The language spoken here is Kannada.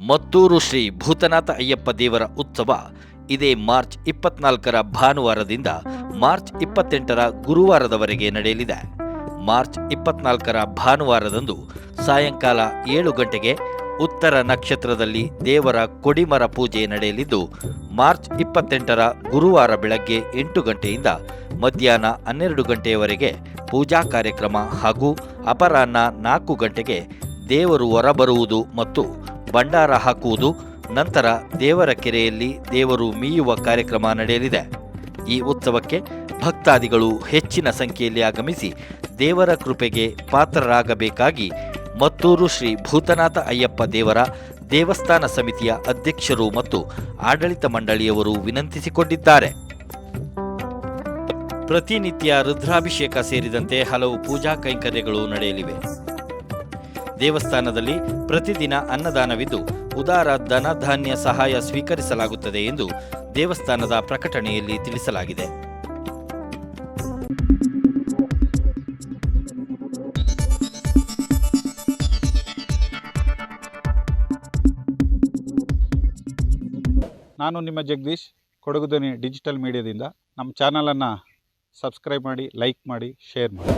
ಮತ್ತೂರು ಶ್ರೀ ಭೂತನಾಥ ಅಯ್ಯಪ್ಪ ದೇವರ ಉತ್ಸವ ಇದೇ ಮಾರ್ಚ್ ಇಪ್ಪತ್ನಾಲ್ಕರ ಭಾನುವಾರದಿಂದ ಮಾರ್ಚ್ ಇಪ್ಪತ್ತೆಂಟರ ಗುರುವಾರದವರೆಗೆ ನಡೆಯಲಿದೆ. ಮಾರ್ಚ್ ಇಪ್ಪತ್ನಾಲ್ಕರ ಭಾನುವಾರದಂದು ಸಾಯಂಕಾಲ ಏಳು ಗಂಟೆಗೆ ಉತ್ತರ ನಕ್ಷತ್ರದಲ್ಲಿ ದೇವರ ಕೊಡಿಮರ ಪೂಜೆ ನಡೆಯಲಿದ್ದು, ಮಾರ್ಚ್ ಇಪ್ಪತ್ತೆಂಟರ ಗುರುವಾರ ಬೆಳಗ್ಗೆ ಎಂಟು ಗಂಟೆಯಿಂದ ಮಧ್ಯಾಹ್ನ ಹನ್ನೆರಡು ಗಂಟೆಯವರೆಗೆ ಪೂಜಾ ಕಾರ್ಯಕ್ರಮ ಹಾಗೂ ಅಪರಾಹ್ನ ನಾಲ್ಕು ಗಂಟೆಗೆ ದೇವರು ಹೊರಬರುವುದು ಮತ್ತು ಭಂಡಾರ ಹಾಕುವುದು ನಂತರ ದೇವರ ಕೆರೆಯಲ್ಲಿ ದೇವರು ಮೀಯುವ ಕಾರ್ಯಕ್ರಮ ನಡೆಯಲಿದೆ. ಈ ಉತ್ಸವಕ್ಕೆ ಭಕ್ತಾದಿಗಳು ಹೆಚ್ಚಿನ ಸಂಖ್ಯೆಯಲ್ಲಿ ಆಗಮಿಸಿ ದೇವರ ಕೃಪೆಗೆ ಪಾತ್ರರಾಗಬೇಕಾಗಿ ಮತ್ತೂರು ಶ್ರೀ ಭೂತನಾಥ ಅಯ್ಯಪ್ಪ ದೇವರ ದೇವಸ್ಥಾನ ಸಮಿತಿಯ ಅಧ್ಯಕ್ಷರು ಮತ್ತು ಆಡಳಿತ ಮಂಡಳಿಯವರು ವಿನಂತಿಸಿಕೊಂಡಿದ್ದಾರೆ. ಪ್ರತಿನಿತ್ಯ ರುದ್ರಾಭಿಷೇಕ ಸೇರಿದಂತೆ ಹಲವು ಪೂಜಾ ಕೈಂಕರ್ಯಗಳು ನಡೆಯಲಿವೆ. ದೇವಸ್ಥಾನದಲ್ಲಿ ಪ್ರತಿದಿನ ಅನ್ನದಾನವಿದ್ದು, ಉದಾರ ಧನಧಾನ್ಯ ಸಹಾಯ ಸ್ವೀಕರಿಸಲಾಗುತ್ತದೆ ಎಂದು ದೇವಸ್ಥಾನದ ಪ್ರಕಟಣೆಯಲ್ಲಿ ತಿಳಿಸಲಾಗಿದೆ. ನಾನು ನಿಮ್ಮ ಜಗದೀಶ್ ಕೊಡಗು ಡಿಜಿಟಲ್ ಮೀಡಿಯಾದಿಂದ ನಮ್ಮ ಚಾನಲನ್ನು ಸಬ್ಸ್ಕ್ರೈಬ್ ಮಾಡಿ ಲೈಕ್ ಮಾಡಿ ಶೇರ್ ಮಾಡಿ.